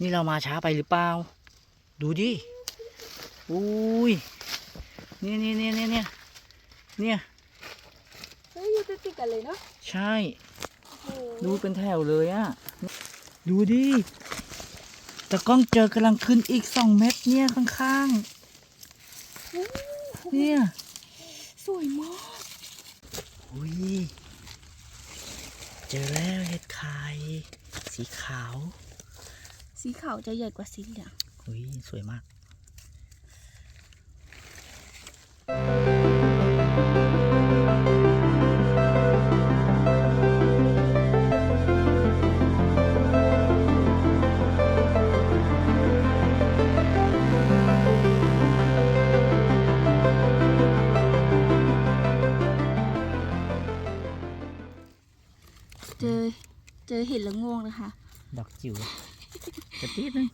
นี่เรามาช้าไปหรือเปล่า ดูดิ อุ้ย เนี่ยเนี่ยเนี่ยเนี่ยเนี่ยเนี่ยเฮ้ยอยู่ติดๆกันเลยเนาะ ใช่โอ้โหดูเป็นแถวเลยอะ ดูดิตะกล้องเจอกำลังขึ้นอีกสองเม็ดเนี่ยข้างๆ เนี่ย สวยมากอุ้ย เจอแล้วเห็ดไข่สีขาว สีขาวจะใหญ่กว่าสีเหลืองอุ้ยสวยมากเจอเจอเห็ดละโงงนะคะ ดอกจิ๋ว กระติดนึง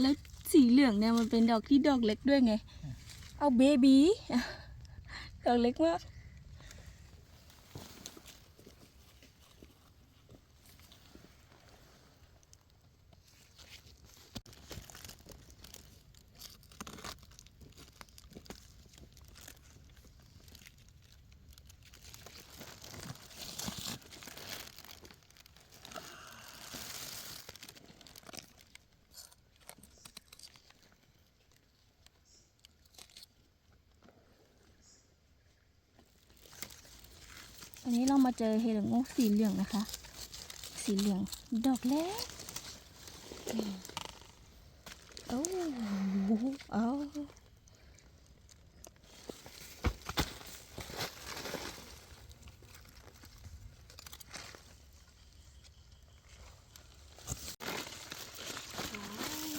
แล้วสีเหลืองเนี่ยมันเป็นดอกที่ดอกเล็กด้วยไง เอาเบบีดอกเล็กมาก อันนี้เรามาเจอเห็ดละโงกสีเหลืองนะคะ สีเหลืองดอกเล็กโอ้โหเอา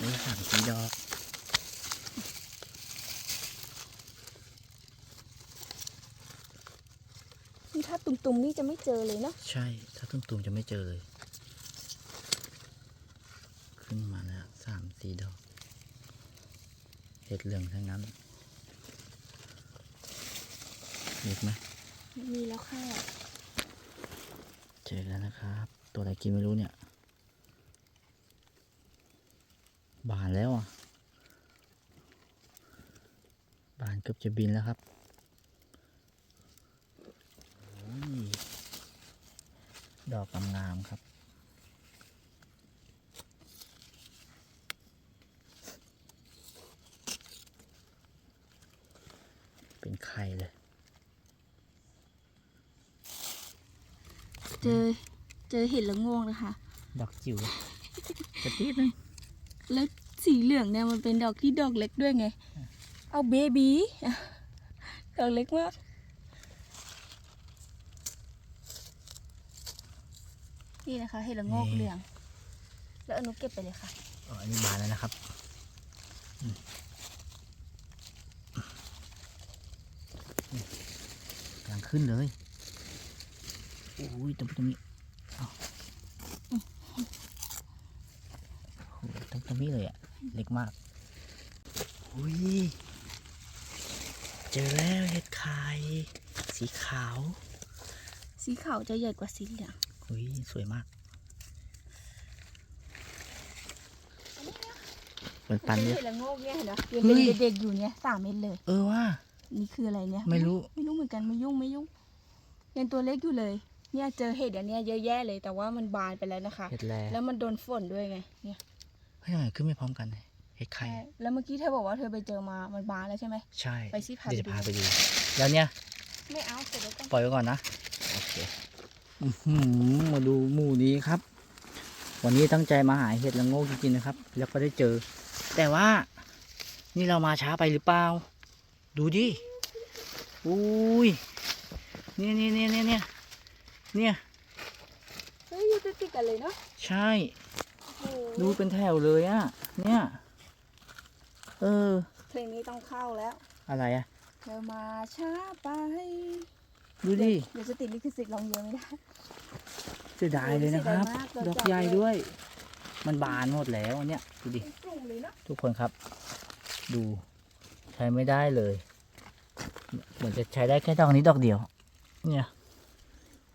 นี่สามสีดอก นี่ ถ้าตุ่มๆนี่จะไม่เจอเลยเนาะใช่ ถ้าตุ้มๆจะไม่เจอเลย ขึ้นมาแล้วสามสีดอกเห็ดเหลืองทั้งนั้นเห็นไหมมีแล้วค่ะ เจอแล้วนะครับ ตัวอะไรกินไม่รู้เนี่ย บานแล้วอะ บานเกือบจะบินแล้วครับโอ้ย ดอกงามๆครับ เป็นไข่เลย เจอ เจอเห็ดละโงงนะคะ ดอกจิ๋วกระติดนึงแล้วสีเหลืองเนี่ยมันเป็นดอกที่ดอกเล็กด้วยไง เอาเบบีดอกเล็กมาก นี่นะคะเห็ดละโงกเหลือง แล้วเอาหนุเก็บไปเลยค่ะอ๋ออันนี้บานแล้วนะครับอืมนี่กำลังขึ้นเลยโอ้ยตรงตรงนี้เอาโอ้โหตรงตรงนี้เลยอะเล็กมากอุ้ยเจอแล้วเห็ดไข่สีขาว สีขาวจะใหญ่กว่าสีเหลือง อุ้ย สวยมากเหมือนปันเห็เนี่ยดละโงกเนี่ยเห็นไหมยังเฮ้เป็นยเด็กๆอยู่เนี่ยสามเม็ดเลย เออว่า นี่คืออะไรเนี่ยไม่รู้ ไม่รู้เหมือนกันไม่ยุ่งไม่ยุ่งยังตัวเล็กอยู่เลย เนี่ยเจอเห็ดอันเนี้ยเยอะแยะเลย แต่ว่ามันบานไปแล้วนะคะ เห็ดแลแล้วมันโดนฝนด้วยไง เนี่ยเฮ้ยทำไมขึ้นไม่พร้อมกันเลยเห็ดไข่ ใช่แล้วเมื่อกี้เธอบอกว่าเธอไปเจอมา มันบานแล้วใช่ไหม ใช่ ไปสิพาเดี๋ยวจะไปพาดูไปดู แล้วเนี่ย ไม่เอาเสร็จแล้วกันปล่อยไว้ก่อนนะ โอเคอื้อหือ มาดูหมู่นี้ครับ วันนี้ตั้งใจมาหาเห็ดละโงกจริงๆนะครับ แล้วก็ได้เจอ แต่ว่า นี่เรามาช้าไปหรือเปล่า ดูดิอุ้ยเนี่ยเนี่ยเนี่ยเนี่ยเนี่ยเนี่ยเฮ้ยอยู่ติดๆกันเลยเนาะใช่โอ้โหดูเป็นแถวเลยอะเนี่ย เออเพลงนี้ต้องเข้าแล้ว อะไรอะเธอมาช้าไป ดูดิเดี๋ยวจะติดลิขสิทธิ์ลองเยอะไม่ได้เสียดายเลยนะครับเสียดายมากดอกดอกใหญ่ใหญ่ด้วย มันบานหมดแล้วอันเนี่ยดูดิเป็นกลุ่มเลยเนาะทุกคนครับ ดูใช้ไม่ได้เลย เหมือนจะใช้ได้แค่ดอกนี้ดอกเดียว เนี่ย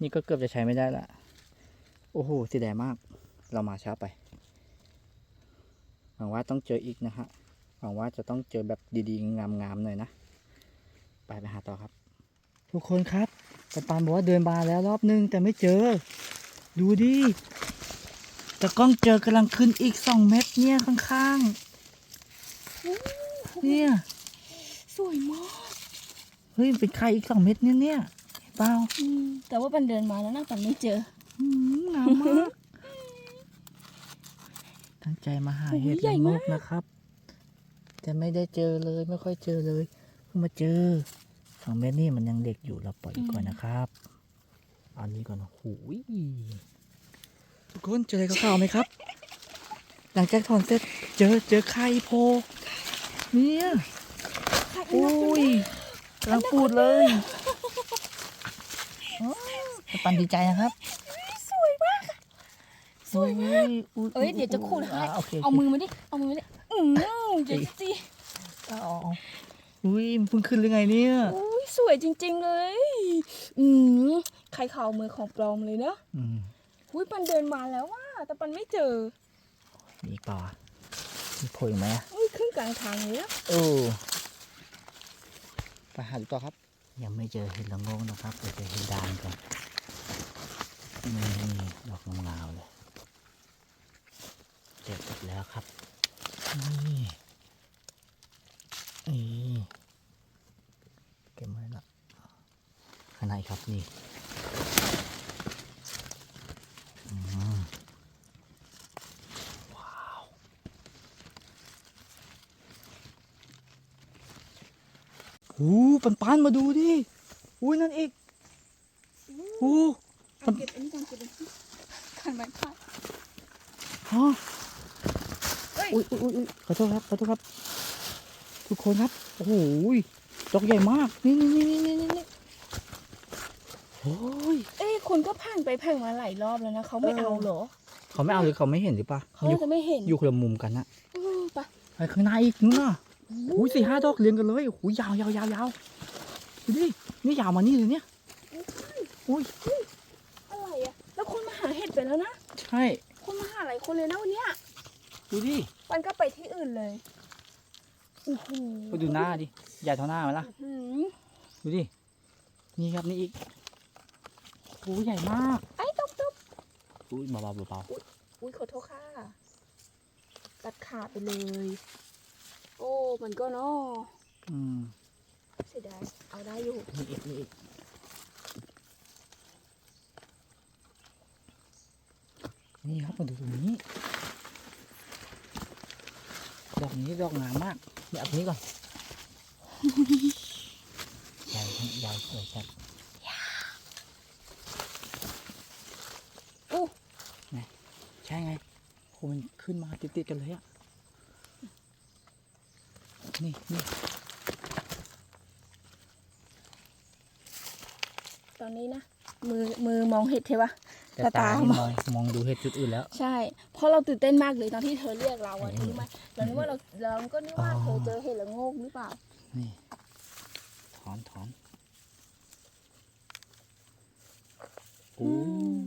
นี่ก็เกือบจะใช้ไม่ได้ละโอ้โหเสียดายมาก เรามาช้าไปหวังว่าต้องเจออีกนะฮะหวังว่าจะต้องเจอแบบดีๆงามๆหน่อยนะ ไปไปหาต่อครับ ทุกคนครับปันปันบอกว่าเดินมาแล้วรอบนึงแต่ไม่เจอ ดูดิแต่กล้องเจอกำลังขึ้นอีกสองเม็ดเนี่ยข้างๆ เนี่ย สวยมาก เฮ้ยมันเป็นใครอีกสองเม็ดเนี่ยเนี่ยเห็นเปล่าอืมแต่ว่าปันเดินมาแล้วนะปันไม่เจออืมงามมากตั้งใจมาหาโอ้ยเห็ดใหญ่ละโงมากกนะครับ แต่ไม่ได้เจอเลยไม่ค่อยเจอเลยเพิ่งมาเจอ สองเม็ดนี่มันยังเด็กอยู่เราปล่อยก่อนนะครับเอานี้ก่อนหูยทุกคนเจออะไรขาวๆไหมครับ หลังจากถอนเสร็จเจอเจอไข่โพ เนี่ยโอ้ยกำลังพูดเลยอ๋อปันดีใจนะครับสวยมากสวยมากอุ๊เอ้ยเดี๋ยวจะขูดให้อ่าโอเคเอามือมาดิเอามือมาดิอืมเดี๋ยวสิเอาเอาเอาอุ้ยมันเพิ่งขึ้นหรือไงเนี่ยอุ้ย สวยจริง ๆ เลย อืมใครข่าวมือของปลอมเลยเนอะอืมอุ้ยปันเดินมาแล้วว่า แต่ปันไม่เจอมีอีกเปล่าอะมีโผล่อีกไหมอะอุ้ยขึ้นกลางทางเลยนะโอ้ไปหาดูต่อครับ ยังไม่เจอเห็ดละโงงนะครับเดี๋ยวจะเห็ดดานก่อนนี่ดอกงามๆเลยเจออีกแล้วครับนี่นี่เก็บไว้ละ ข้างในครับนี่อืมว้าวหูปันปันๆมาดูดิ อุ้ยนั่นอีกหูเอาเก็บอันนี้ก่อนเก็บอันนี้กันไปค่ะฮะเอ้ยอุ้ยอุ้ยอุ้ยขอโทษครับ ขอโทษครับ ทุกคนครับ โอ้โหยดอกใหญ่มาก นี่นี่นี่นี่นี่นี่ โอ้ย เอ้ยคุณก็ผ่านไปผ่านมาหลายรอบแล้วนะเขาไม่เออ เอาเหรอเขาไม่เอาหรือเขาไม่เห็นหรือปะเขาอยู่จะไม่เห็นอยู่คนละมุมกันนะเออไปไปข้างในอีกนู้นน่ะโอ้ยสี่ห้าดอกเรียงกันเลยโอ้ยยาวยาวยาวยาวดูดินี่ยาวมานี่เลยเนี่ยอุ้ยอะไรอะแล้วคนมาหาเห็ดไปแล้วนะใช่คนมาหาหลายคนเลยนะวันเนี้ยดูดิปันก็ไปที่อื่นเลยโอ้โหไปดูหน้าดิใหญ่เท่าหน้ามันละอื้อหือดูดินี่ครับนี่อีก โอ้ยใหญ่มาก ไอ้ตบตบอุ้ยเบาๆเบาอุ้ยขอโทษค่ะ ตัดขาดไปเลย โอ้ มันก็เนาะๆอืมเสียดายเอาได้อยู่ นี่อีกนี่อีกนี่ครับมาดูตรงนี้ ดอกนี้ดอกงามมากเดี๋ยวเอาตรงนี้ก่อน ใหญ่ใหญ่สวยจัด อู้ ใช่ไงโหมันขึ้นมาติดๆกันเลยอะนี่นี่ตอนนี้นะ มือมือมองเห็ดใช่ปะแต่แต่ตาตานี่มมองมองดูเห็ดจุดอื่นแล้ว ใช่ เพราะเราตื่นเต้นมากเลยตอนที่เธอเรียกเราอะอืมรู้ไหมเรานึกว่าเราเราก็นึกว่าอ๋อเธอเจอเห็ดละโงกหรือเปล่า นี่ ถอนถอนโอ้อืม